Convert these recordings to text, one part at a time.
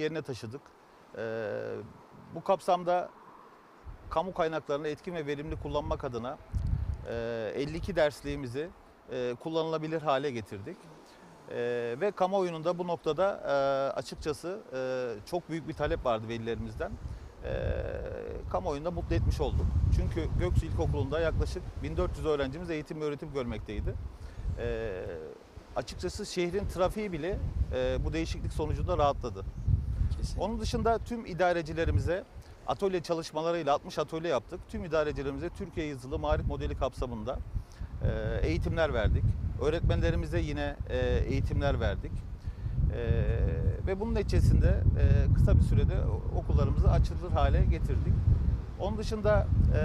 yerine taşıdık. Ee, bu kapsamda kamu kaynaklarını etkin ve verimli kullanmak adına e, 52 dersliğimizi e, kullanılabilir hale getirdik. E, ve kamuoyunun da bu noktada e, açıkçası e, çok büyük bir talep vardı velilerimizden. E, kamuoyunu da mutlu etmiş olduk. Çünkü Göksu İlkokulu'nda yaklaşık 1400 öğrencimiz eğitim ve öğretim görmekteydi. E, açıkçası şehrin trafiği bile e, bu değişiklik sonucunda rahatladı. Kesinlikle. Onun dışında tüm idarecilerimize atölye çalışmalarıyla 60 atölye yaptık. Tüm idarecilerimize Türkiye Yazılı Marif Modeli kapsamında e, eğitimler verdik. Öğretmenlerimize yine e, eğitimler verdik. E, ve bunun neticesinde kısa bir sürede okullarımızı açılır hale getirdik. Onun dışında e,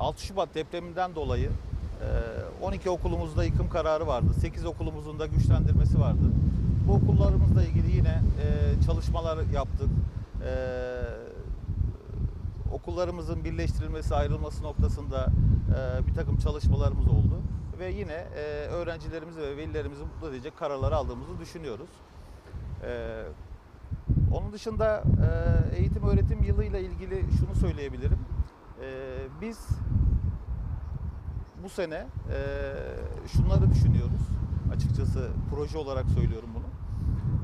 6 Şubat depreminden dolayı e, 12 okulumuzda yıkım kararı vardı. 8 okulumuzun da güçlendirmesi vardı. Bu okullarımızla ilgili yine e, çalışmalar yaptık. E, okullarımızın birleştirilmesi, ayrılması noktasında e, bir takım çalışmalarımız oldu. Ve yine e, öğrencilerimizi ve velilerimizi mutlu edecek kararlar aldığımızı düşünüyoruz. E, onun dışında e, eğitim öğretim yılıyla ilgili şunu söyleyebilirim. E, biz bu sene e, şunları düşünüyoruz. Açıkçası proje olarak söylüyorum bunu.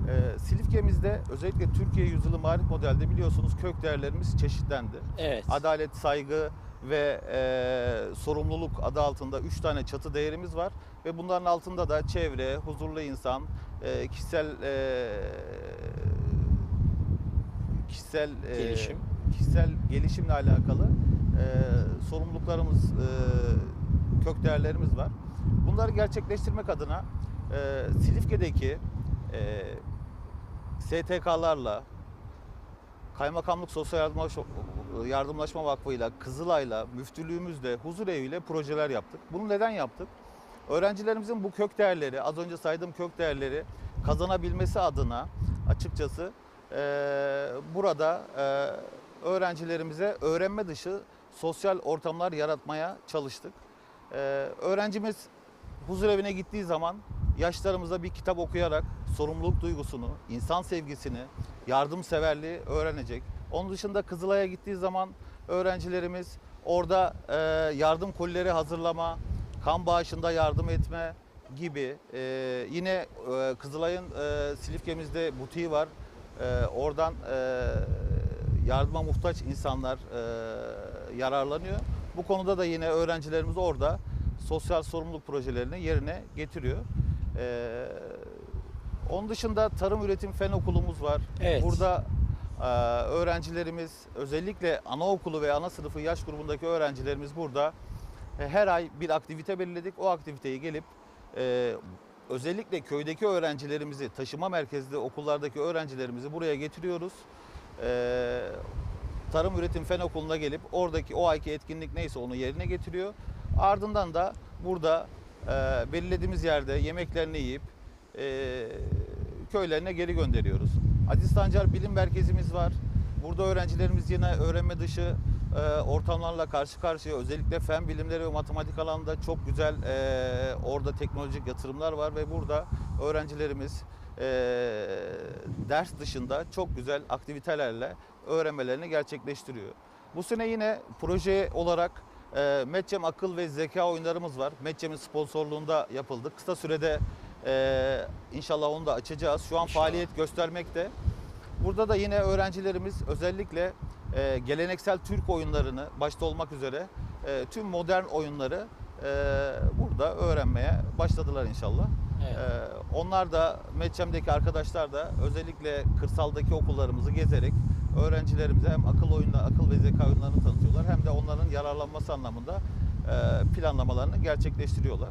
E, Silifke'mizde özellikle Türkiye Yüzyılı Marif Model'de biliyorsunuz kök değerlerimiz çeşitlendi. Evet. Adalet, saygı ve e, sorumluluk adı altında 3 tane çatı değerimiz var. Ve bunların altında da çevre, huzurlu insan, e, kişisel e, kişisel e, Gelişim. kişisel gelişimle alakalı e, sorumluluklarımız, e, kök değerlerimiz var. Bunları gerçekleştirmek adına e, Silifke'deki e, STK'larla, Kaymakamlık Sosyal Yardımlaşma, Yardımlaşma Vakfı'yla, Kızılay'la, müftülüğümüzle, huzur eviyle projeler yaptık. Bunu neden yaptık? Öğrencilerimizin bu kök değerleri, az önce saydığım kök değerleri kazanabilmesi adına açıkçası eee, burada eee, öğrencilerimize öğrenme dışı sosyal ortamlar yaratmaya çalıştık. Eee, öğrencimiz huzur evine gittiği zaman yaşlarımıza bir kitap okuyarak sorumluluk duygusunu, insan sevgisini, yardımseverliği öğrenecek. Onun dışında Kızılay'a gittiği zaman öğrencilerimiz orada e, yardım kolileri hazırlama, kan bağışında yardım etme gibi. E, yine e, Kızılay'ın e, Silifke'mizde butiği var. E, oradan e, yardıma muhtaç insanlar e, yararlanıyor. Bu konuda da yine öğrencilerimiz orada sosyal sorumluluk projelerini yerine getiriyor. Ee, onun dışında tarım üretim fen okulumuz var. Evet. Burada e, öğrencilerimiz özellikle anaokulu ve ana sınıfı yaş grubundaki öğrencilerimiz burada e, her ay bir aktivite belirledik. O aktiviteyi gelip e, özellikle köydeki öğrencilerimizi taşıma merkezli okullardaki öğrencilerimizi buraya getiriyoruz. E, Tarım Üretim Fen Okulu'na gelip oradaki o ayki etkinlik neyse onu yerine getiriyor. Ardından da burada e, belirlediğimiz yerde yemeklerini yiyip e, köylerine geri gönderiyoruz. Aziz Sancar Bilim Merkezimiz var. Burada öğrencilerimiz yine öğrenme dışı e, ortamlarla karşı karşıya. Özellikle fen bilimleri ve matematik alanında çok güzel e, orada teknolojik yatırımlar var ve burada öğrencilerimiz e, ders dışında çok güzel aktivitelerle öğrenmelerini gerçekleştiriyor. Bu sene yine proje olarak e, Metcem akıl ve zeka oyunlarımız var. Metcem'in sponsorluğunda yapıldı. Kısa sürede e, inşallah onu da açacağız. Şu an İnşallah. faaliyet göstermekte. Burada da yine öğrencilerimiz özellikle e, geleneksel Türk oyunlarını başta olmak üzere e, tüm modern oyunları e, burada öğrenmeye başladılar inşallah. Evet. Ee, onlar da Metçem'deki arkadaşlar da özellikle kırsaldaki okullarımızı gezerek öğrencilerimize hem akıl oyunları, akıl ve zeka oyunlarını tanıtıyorlar hem de onların yararlanması anlamında e, planlamalarını gerçekleştiriyorlar.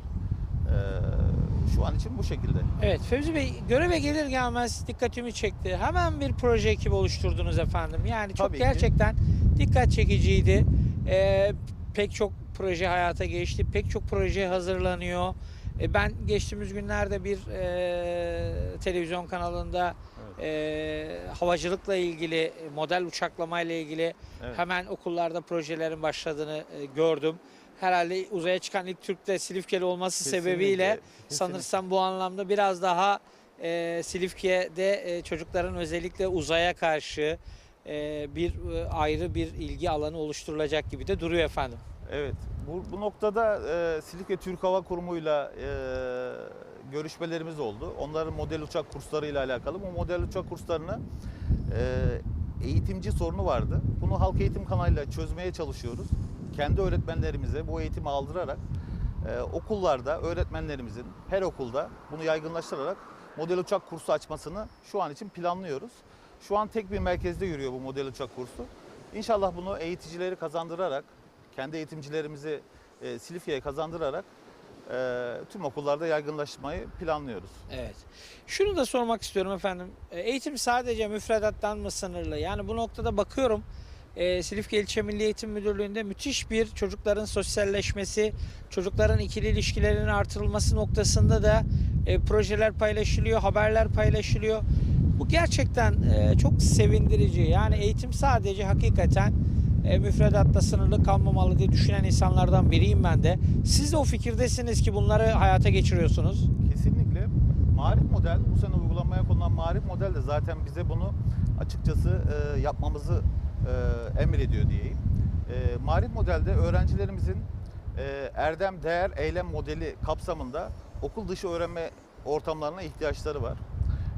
Ee, şu an için bu şekilde. Evet Fevzi Bey göreve gelir gelmez dikkatimi çekti. Hemen bir proje ekibi oluşturdunuz efendim. Yani çok Tabii ki. gerçekten dikkat çekiciydi. Ee, pek çok proje hayata geçti. Pek çok proje hazırlanıyor. E, ben geçtiğimiz günlerde bir e, televizyon kanalında e, havacılıkla ilgili, model uçaklamayla ilgili Evet. hemen okullarda projelerin başladığını e, gördüm. Herhalde uzaya çıkan ilk Türk de Silifkeli olması Kesinlikle, sebebiyle sanırsam bu anlamda biraz daha e, Silifke'de e, çocukların özellikle uzaya karşı e, bir e, ayrı bir ilgi alanı oluşturulacak gibi de duruyor efendim. Evet. Bu, bu noktada e, Silifke Türk Hava Kurumu'yla e, görüşmelerimiz oldu. Onların model uçak kurslarıyla alakalı. Bu model uçak kurslarını e, eğitimci sorunu vardı. Bunu halk eğitim kanalıyla çözmeye çalışıyoruz. Kendi öğretmenlerimize bu eğitimi aldırarak e, okullarda öğretmenlerimizin her okulda bunu yaygınlaştırarak model uçak kursu açmasını şu an için planlıyoruz. Şu an tek bir merkezde yürüyor bu model uçak kursu. İnşallah bunu eğiticileri kazandırarak, kendi eğitimcilerimizi e, Silifke'ye kazandırarak e, tüm okullarda yaygınlaşmayı planlıyoruz. Evet. Şunu da sormak istiyorum efendim. E, Eğitim sadece müfredattan mı sınırlı? Yani bu noktada bakıyorum e, Silifke İlçe Milli Eğitim Müdürlüğü'nde müthiş bir çocukların sosyalleşmesi, çocukların ikili ilişkilerinin artırılması noktasında da e, projeler paylaşılıyor, haberler paylaşılıyor. Bu gerçekten e, çok sevindirici. Yani eğitim sadece hakikaten e, müfredatta sınırlı kalmamalı diye düşünen insanlardan biriyim ben de. Siz de o fikirdesiniz ki bunları hayata geçiriyorsunuz. Kesinlikle marif model, bu sene uygulamaya konulan marif model de zaten bize bunu açıkçası e, yapmamızı e, emrediyor diyeyim. E, marif modelde öğrencilerimizin e, erdem, değer, eylem modeli kapsamında okul dışı öğrenme ortamlarına ihtiyaçları var.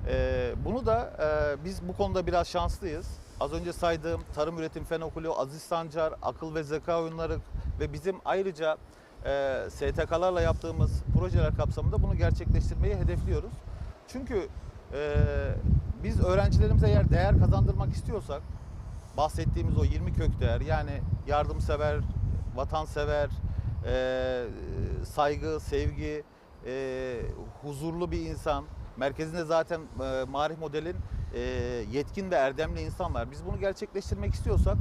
E, bunu da e, biz bu konuda biraz şanslıyız. Az önce saydığım Tarım Üretim Fen Okulu, Aziz Sancar, Akıl ve Zeka Oyunları ve bizim ayrıca e, STK'larla yaptığımız projeler kapsamında bunu gerçekleştirmeyi hedefliyoruz. Çünkü e, biz öğrencilerimize eğer değer kazandırmak istiyorsak bahsettiğimiz o 20 kök değer yani yardımsever, vatansever, e, saygı, sevgi, e, huzurlu bir insan. Merkezinde zaten e, Marif Model'in e, yetkin ve erdemli insan var. Biz bunu gerçekleştirmek istiyorsak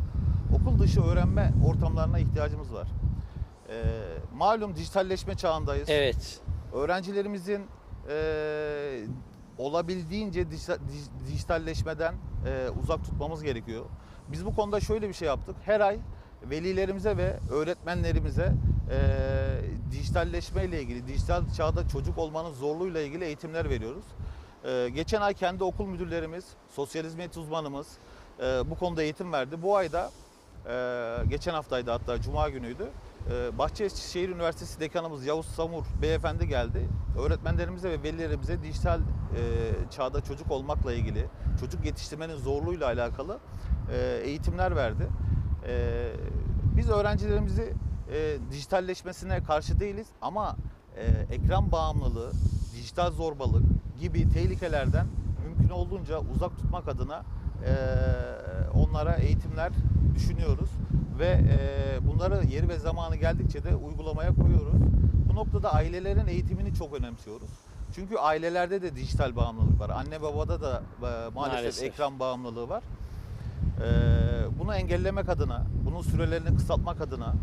okul dışı öğrenme ortamlarına ihtiyacımız var. E, malum dijitalleşme çağındayız. Evet. Öğrencilerimizin e, olabildiğince dijita- dij- dijitalleşmeden e, uzak tutmamız gerekiyor. Biz bu konuda şöyle bir şey yaptık. Her ay velilerimize ve öğretmenlerimize e, dijitalleşme ile ilgili, dijital çağda çocuk olmanın zorluğuyla ilgili eğitimler veriyoruz. E, geçen ay kendi okul müdürlerimiz, sosyal hizmet uzmanımız e, bu konuda eğitim verdi. Bu ayda, e, geçen haftaydı hatta Cuma günüydü. Ee, Bahçeşehir Üniversitesi Dekanımız Yavuz Samur Beyefendi geldi. Öğretmenlerimize ve velilerimize dijital e, çağda çocuk olmakla ilgili, çocuk yetiştirmenin zorluğuyla alakalı e, eğitimler verdi. E, biz öğrencilerimizi e, dijitalleşmesine karşı değiliz ama e, ekran bağımlılığı, dijital zorbalık gibi tehlikelerden mümkün olduğunca uzak tutmak adına e, onlara eğitimler düşünüyoruz ve e, bunları yeri ve zamanı geldikçe de uygulamaya koyuyoruz. Bu noktada ailelerin eğitimini çok önemsiyoruz. Çünkü ailelerde de dijital bağımlılık var. Anne babada da e, maalesef, Maalesef. ekran bağımlılığı var. E, bunu engellemek adına, bunun sürelerini kısaltmak adına,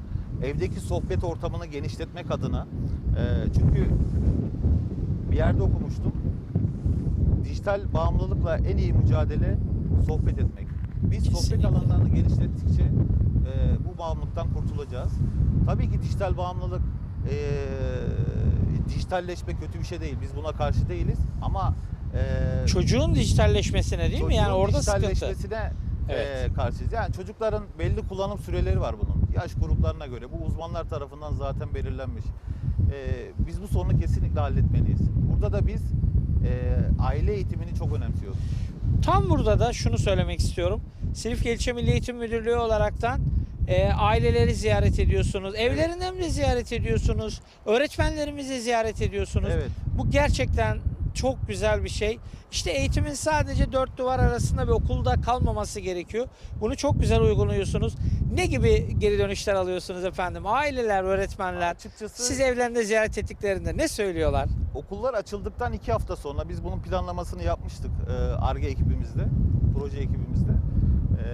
evdeki sohbet ortamını genişletmek adına e, çünkü bir yerde okumuştum. Dijital bağımlılıkla en iyi mücadele sohbet etmek. Biz sohbet Kesinlikle. alanlarını genişlettikçe e, bu bağımlılıktan kurtulacağız. Tabii ki dijital bağımlılık, e, dijitalleşme kötü bir şey değil. Biz buna karşı değiliz. Ama e, Çocuğun dijitalleşmesine değil mi? Yani çocuğun orada dijitalleşmesine Evet. e, karşıyız. Yani çocukların belli kullanım süreleri var bunun. Yaş gruplarına göre. Bu uzmanlar tarafından zaten belirlenmiş. E, biz bu sorunu kesinlikle halletmeliyiz. Burada da biz e, aile eğitimini çok önemsiyoruz. Tam burada da şunu söylemek istiyorum. Silifke İlçe Milli Eğitim Müdürlüğü olaraktan e, aileleri ziyaret ediyorsunuz. Evlerinden de ziyaret ediyorsunuz. Öğretmenlerimizi ziyaret ediyorsunuz. Evet. Bu gerçekten çok güzel bir şey. İşte eğitimin sadece dört duvar arasında bir okulda kalmaması gerekiyor. Bunu çok güzel uyguluyorsunuz. Ne gibi geri dönüşler alıyorsunuz efendim? Aileler, öğretmenler Açıkçası siz evlerinde ziyaret ettiklerinde ne söylüyorlar? okullar açıldıktan iki hafta sonra biz bunun planlamasını yapmıştık e, ARGE ekibimizde, proje ekibimizde. E,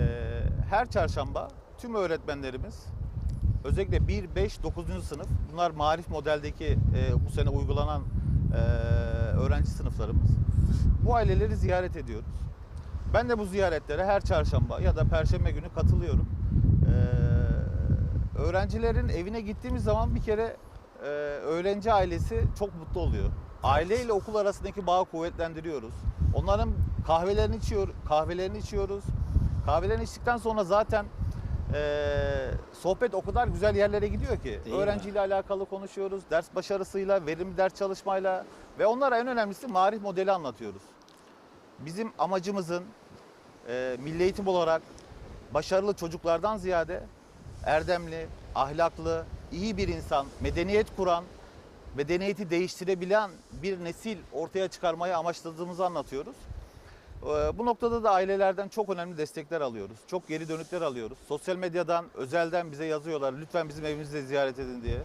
her çarşamba tüm öğretmenlerimiz özellikle 1, 5, 9. sınıf bunlar marif modeldeki e, bu sene uygulanan e, öğrenci sınıflarımız. Bu aileleri ziyaret ediyoruz. Ben de bu ziyaretlere her çarşamba ya da perşembe günü katılıyorum. E, öğrencilerin evine gittiğimiz zaman bir kere e, öğrenci ailesi çok mutlu oluyor. Aile ile okul arasındaki bağı kuvvetlendiriyoruz. Onların kahvelerini içiyor, kahvelerini içiyoruz. Kahvelerini içtikten sonra zaten sohbet o kadar güzel yerlere gidiyor ki. Değil mi? Öğrenciyle alakalı konuşuyoruz, ders başarısıyla, verimli ders çalışmayla ve onlara en önemlisi marif modeli anlatıyoruz. Bizim amacımızın eee milli eğitim olarak başarılı çocuklardan ziyade erdemli, ahlaklı, iyi bir insan, medeniyet kuran, medeniyeti değiştirebilen bir nesil ortaya çıkarmayı amaçladığımızı anlatıyoruz. Ee, Bu noktada da ailelerden çok önemli destekler alıyoruz. Çok geri dönütler alıyoruz. Sosyal medyadan, özelden bize yazıyorlar. Lütfen bizim evimizi de ziyaret edin diye.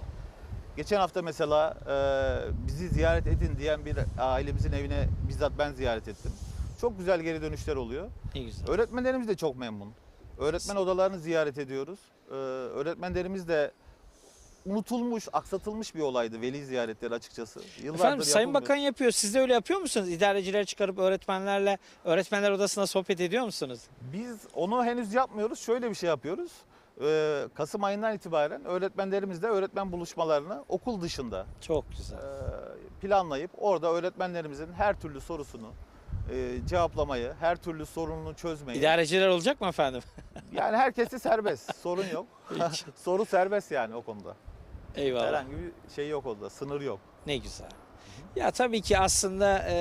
Geçen hafta mesela e, bizi ziyaret edin diyen bir ailemizin evine bizzat ben ziyaret ettim. Çok güzel geri dönüşler oluyor. Ne güzel. Öğretmenlerimiz de çok memnun. Öğretmen odalarını ziyaret ediyoruz. Ee, öğretmenlerimiz de unutulmuş, aksatılmış bir olaydı veli ziyaretleri açıkçası. Yıllardır Efendim Sayın yapılmıyor. Bakan yapıyor. Siz de öyle yapıyor musunuz? İdareciler çıkarıp öğretmenlerle öğretmenler odasına sohbet ediyor musunuz? Biz onu henüz yapmıyoruz. Şöyle bir şey yapıyoruz. Ee, Kasım ayından itibaren öğretmenlerimizle öğretmen buluşmalarını okul dışında Çok güzel. e, planlayıp orada öğretmenlerimizin her türlü sorusunu e, cevaplamayı, her türlü sorununu çözmeyi. İdareciler olacak mı efendim? Yani herkesi serbest, sorun yok. Soru serbest yani o konuda. Eyvallah. Herhangi bir şey yok orada, sınır yok. Ne güzel. Ya tabii ki aslında e,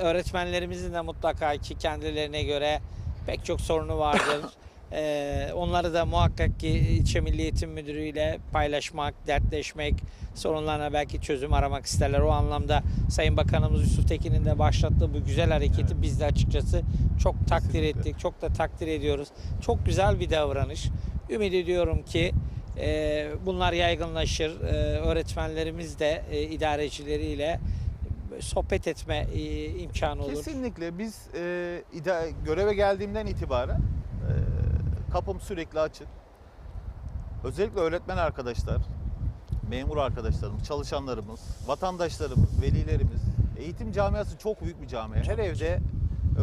öğretmenlerimizin de mutlaka ki kendilerine göre pek çok sorunu vardır. E, onları da muhakkak ki ilçe Milli Eğitim Müdürü ile paylaşmak, dertleşmek, sorunlarına belki çözüm aramak isterler. O anlamda Sayın Bakanımız Yusuf Tekin'in de başlattığı bu güzel hareketi biz de açıkçası çok takdir ettik, çok da takdir ediyoruz. Çok güzel bir davranış. Ümit ediyorum ki e, bunlar yaygınlaşır. E, öğretmenlerimiz de e, idarecileriyle sohbet etme e, imkanı olur. Kesinlikle biz e, ida- göreve geldiğimden itibaren e, kapım sürekli açık. Özellikle öğretmen arkadaşlar, memur arkadaşlarımız, çalışanlarımız, vatandaşlarımız, velilerimiz. Eğitim camiası çok büyük bir camia. Her evde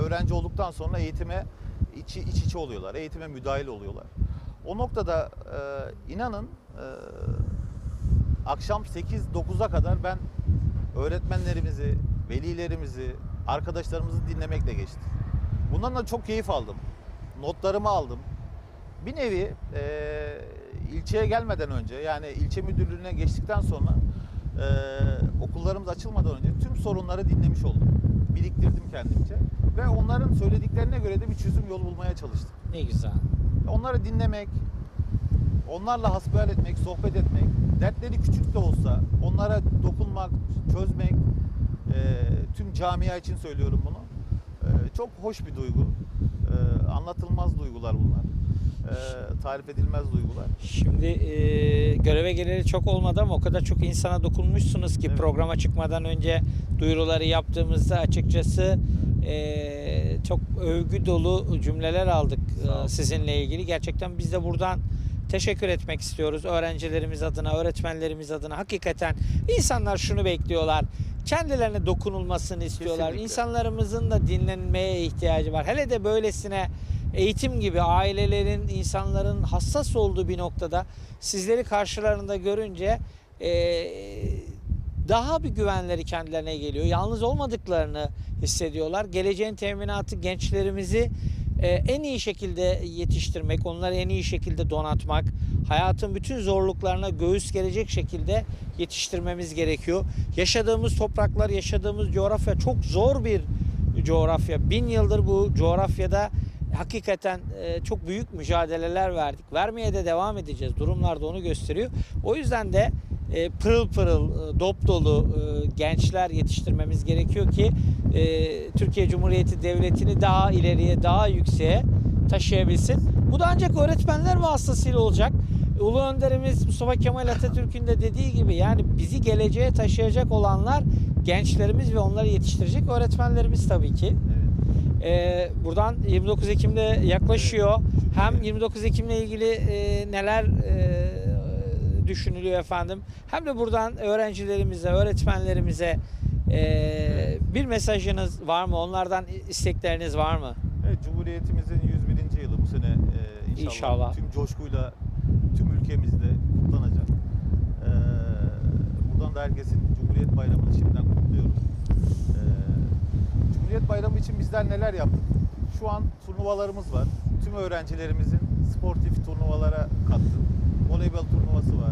öğrenci olduktan sonra eğitime içi, iç içe oluyorlar, eğitime müdahil oluyorlar. O noktada e, inanın e, akşam 8-9'a kadar ben öğretmenlerimizi, velilerimizi, arkadaşlarımızı dinlemekle geçti. Bundan da çok keyif aldım. Notlarımı aldım. Bir nevi e, ilçeye gelmeden önce yani ilçe müdürlüğüne geçtikten sonra e, okullarımız açılmadan önce tüm sorunları dinlemiş oldum. Biriktirdim kendimce ve onların söylediklerine göre de bir çözüm yolu bulmaya çalıştım. Ne güzel. Onları dinlemek, onlarla hasbihal etmek, sohbet etmek, dertleri küçük de olsa onlara dokunmak, çözmek, e, tüm camia için söylüyorum bunu. E, çok hoş bir duygu. E, anlatılmaz duygular bunlar. E, tarif edilmez duygular. Şimdi e, göreve geleli çok olmadı ama o kadar çok insana dokunmuşsunuz ki Evet. programa çıkmadan önce duyuruları yaptığımızda açıkçası e, çok övgü dolu cümleler aldık e, sizinle ilgili. Gerçekten biz de buradan teşekkür etmek istiyoruz öğrencilerimiz adına, öğretmenlerimiz adına. Hakikaten insanlar şunu bekliyorlar. Kendilerine dokunulmasını istiyorlar. Kesinlikle. İnsanlarımızın da dinlenmeye ihtiyacı var. Hele de böylesine eğitim gibi ailelerin, insanların hassas olduğu bir noktada sizleri karşılarında görünce eee, daha bir güvenleri kendilerine geliyor. Yalnız olmadıklarını hissediyorlar. Geleceğin teminatı gençlerimizi e, en iyi şekilde yetiştirmek, onları en iyi şekilde donatmak, hayatın bütün zorluklarına göğüs gelecek şekilde yetiştirmemiz gerekiyor. Yaşadığımız topraklar, yaşadığımız coğrafya çok zor bir coğrafya. Bin yıldır bu coğrafyada hakikaten e, çok büyük mücadeleler verdik. Vermeye de devam edeceğiz. Durumlar da onu gösteriyor. O yüzden de e, pırıl pırıl, e, dop dolu e, gençler yetiştirmemiz gerekiyor ki e, Türkiye Cumhuriyeti Devleti'ni daha ileriye, daha yükseğe taşıyabilsin. Bu da ancak öğretmenler vasıtasıyla olacak. Ulu Önderimiz Mustafa Kemal Atatürk'ün de dediği gibi yani bizi geleceğe taşıyacak olanlar gençlerimiz ve onları yetiştirecek öğretmenlerimiz tabii ki. Ee, buradan 29 Ekim'de yaklaşıyor. Hem 29 Ekim'le ilgili e, neler e, düşünülüyor efendim. Hem de buradan öğrencilerimize, öğretmenlerimize e, bir mesajınız var mı? Onlardan istekleriniz var mı? Evet, Cumhuriyetimizin 101. yılı bu sene e, inşallah, İnşallah. tüm coşkuyla tüm ülkemizde kutlanacak. E, buradan da herkesin Cumhuriyet Bayramı'nı şimdiden katılıyorum. Ee, Cumhuriyet Bayramı için bizler neler yaptık? Şu an turnuvalarımız var. Tüm öğrencilerimizin sportif turnuvalara kattık. Voleybol turnuvası var.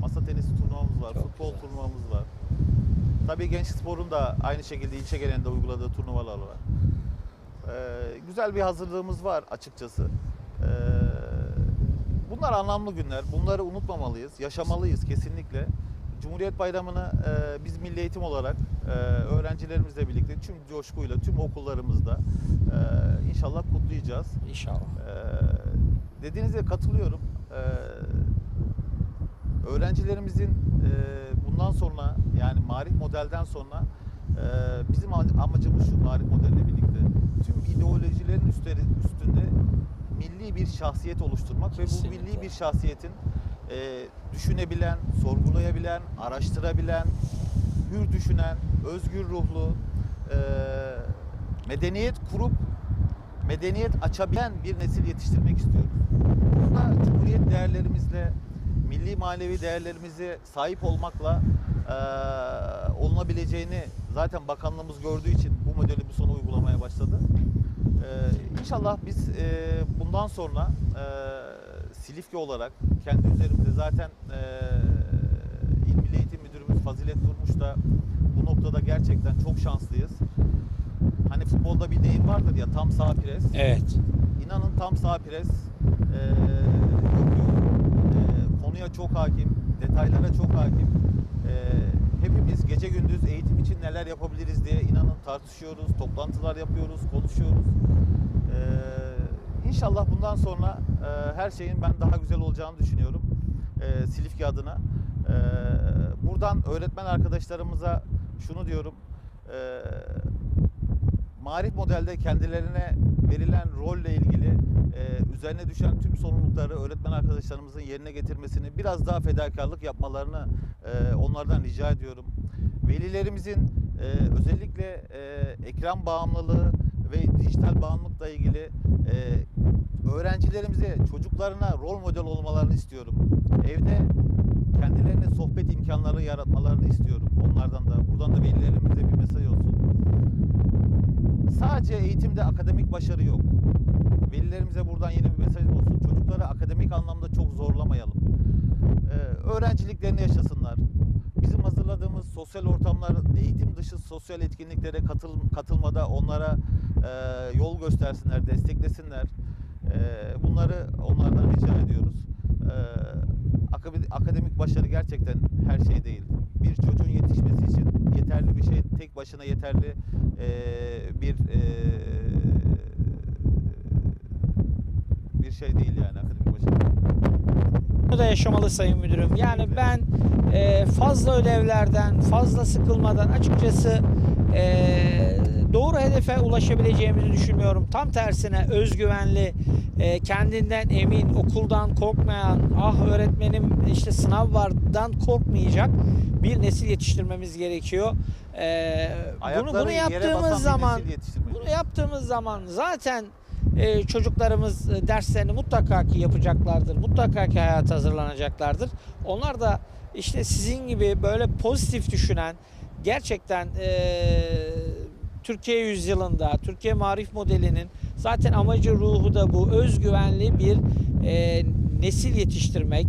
Masa tenisi turnuvamız var. Çok futbol güzel. turnuvamız var. Tabii Genç Spor'un da aynı şekilde ilçe genelinde uyguladığı turnuvalar var. Ee, güzel bir hazırlığımız var açıkçası. Ee, bunlar anlamlı günler. Bunları unutmamalıyız, yaşamalıyız kesinlikle. Cumhuriyet Bayramı'nı e, biz milli eğitim olarak e, öğrencilerimizle birlikte tüm coşkuyla, tüm okullarımızda e, inşallah kutlayacağız. İnşallah. Ee, dediğinize katılıyorum. Ee, öğrencilerimizin bundan sonra yani marif modelden sonra bizim am- amacımız şu marif modelle birlikte tüm ideolojilerin üstünde milli bir şahsiyet oluşturmak ve bu Kesinlikle. milli bir şahsiyetin e, düşünebilen, sorgulayabilen, araştırabilen, hür düşünen, özgür ruhlu, e, medeniyet kurup medeniyet açabilen bir nesil yetiştirmek istiyoruz. Bunda Cumhuriyet değerlerimizle, milli manevi değerlerimize sahip olmakla eee olunabileceğini zaten bakanlığımız gördüğü için bu modeli bu sene uygulamaya başladı. Eee inşallah biz eee, bundan sonra eee Silifke olarak kendi üzerimizde zaten eee İl Milli Eğitim Müdürümüz Fazilet Durmuş da bu noktada gerçekten çok şanslıyız. Hani futbolda bir deyim vardır ya tam sağ pres. Evet. İnanın tam sağ pres. Eee, konuya çok hakim, detaylara çok hakim. Eee, hepimiz gece gündüz eğitim için neler yapabiliriz diye inanın tartışıyoruz, toplantılar yapıyoruz, konuşuyoruz. Eee inşallah bundan sonra eee, her şeyin ben daha güzel olacağını düşünüyorum. Eee Silifke adına. Eee, buradan öğretmen arkadaşlarımıza şunu diyorum. Eee Marif modelde kendilerine verilen rolle ilgili e, üzerine düşen tüm sorumlulukları öğretmen arkadaşlarımızın yerine getirmesini biraz daha fedakarlık yapmalarını e, onlardan rica ediyorum. Velilerimizin e, özellikle e, ekran bağımlılığı ve dijital bağımlılıkla ilgili e, öğrencilerimize, çocuklarına rol model olmalarını istiyorum. Evde kendilerine sohbet imkanları yaratmalarını istiyorum. Onlardan da, buradan da velilerimize bir mesaj olsun. Sadece eğitimde akademik başarı yok. Velilerimize buradan yeni bir mesaj olsun. Çocukları akademik anlamda çok zorlamayalım. Ee, öğrenciliklerini yaşasınlar. Bizim hazırladığımız sosyal ortamlar, eğitim dışı sosyal etkinliklere katıl, katılmada onlara e, yol göstersinler, desteklesinler. E, bunları onlardan rica ediyoruz. E, akademik, başarı gerçekten her şey değil. Bir çocuğun yetişmesi için yeterli bir şey, tek başına yeterli e, bir e, şey değil yani akademik başarı. Bunu da yaşamalı sayın müdürüm. Yani ben e, fazla ödevlerden, fazla sıkılmadan açıkçası e, doğru hedefe ulaşabileceğimizi düşünmüyorum. Tam tersine özgüvenli, e, kendinden emin, okuldan korkmayan, ah öğretmenim işte sınav vardan korkmayacak bir nesil yetiştirmemiz gerekiyor. E, bunu, Ayakları bunu yere basan yaptığımız bir zaman nesil bunu yaptığımız zaman zaten e, çocuklarımız e, derslerini mutlaka ki yapacaklardır. Mutlaka ki hayata hazırlanacaklardır. Onlar da işte sizin gibi böyle pozitif düşünen gerçekten e, Türkiye yüzyılında, Türkiye marif modelinin zaten amacı ruhu da bu özgüvenli bir e, nesil yetiştirmek.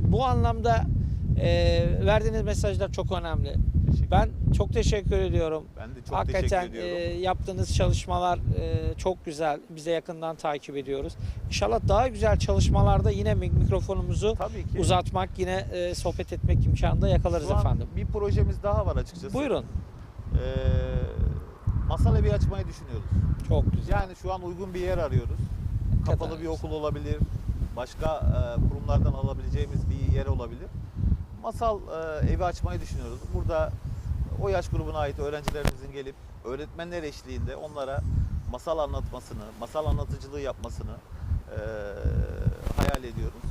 Bu anlamda e, verdiğiniz mesajlar çok önemli. Ben çok teşekkür ediyorum. Ben de çok Hakikaten teşekkür e, ediyorum. yaptığınız çalışmalar e, çok güzel. Bize yakından takip ediyoruz. İnşallah daha güzel çalışmalarda yine mik- mikrofonumuzu uzatmak, yine e, sohbet etmek imkanı da yakalarız Şu an efendim. bir projemiz daha var açıkçası. Buyurun. Ee, masal evi açmayı düşünüyoruz. Çok güzel. Yani şu an uygun bir yer arıyoruz. Ne Kapalı bir güzel. okul olabilir. Başka e, kurumlardan alabileceğimiz bir yer olabilir. Masal e, evi açmayı düşünüyoruz. Burada o yaş grubuna ait öğrencilerimizin gelip öğretmenler eşliğinde onlara masal anlatmasını, masal anlatıcılığı yapmasını e, hayal ediyoruz.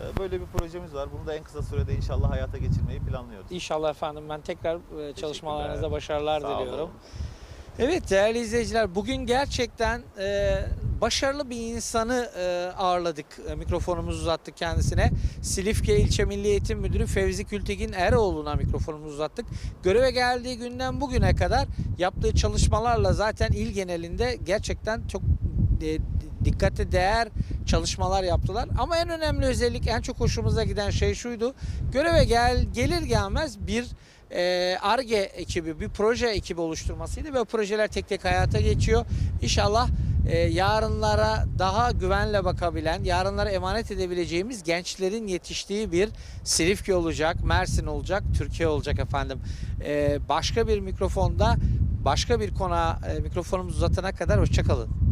E, böyle bir projemiz var. Bunu da en kısa sürede inşallah hayata geçirmeyi planlıyoruz. İnşallah efendim ben tekrar e, çalışmalarınızda başarılar Sağ diliyorum. olun. Evet değerli izleyiciler bugün gerçekten e, başarılı bir insanı e, ağırladık. E, mikrofonumuzu uzattık kendisine. Silifke İlçe Milli Eğitim Müdürü Fevzi Kültekin Eroğlu'na mikrofonumuzu uzattık. Göreve geldiği günden bugüne kadar yaptığı çalışmalarla zaten il genelinde gerçekten çok e, dikkate değer çalışmalar yaptılar. Ama en önemli özellik, en çok hoşumuza giden şey şuydu. Göreve gel gelir gelmez bir e, ARGE ekibi, bir proje ekibi oluşturmasıydı ve projeler tek tek hayata geçiyor. İnşallah e, yarınlara daha güvenle bakabilen, yarınlara emanet edebileceğimiz gençlerin yetiştiği bir Silifke olacak, Mersin olacak, Türkiye olacak efendim. E, başka bir mikrofonda, başka bir konuğa e, mikrofonumuzu uzatana kadar hoşçakalın.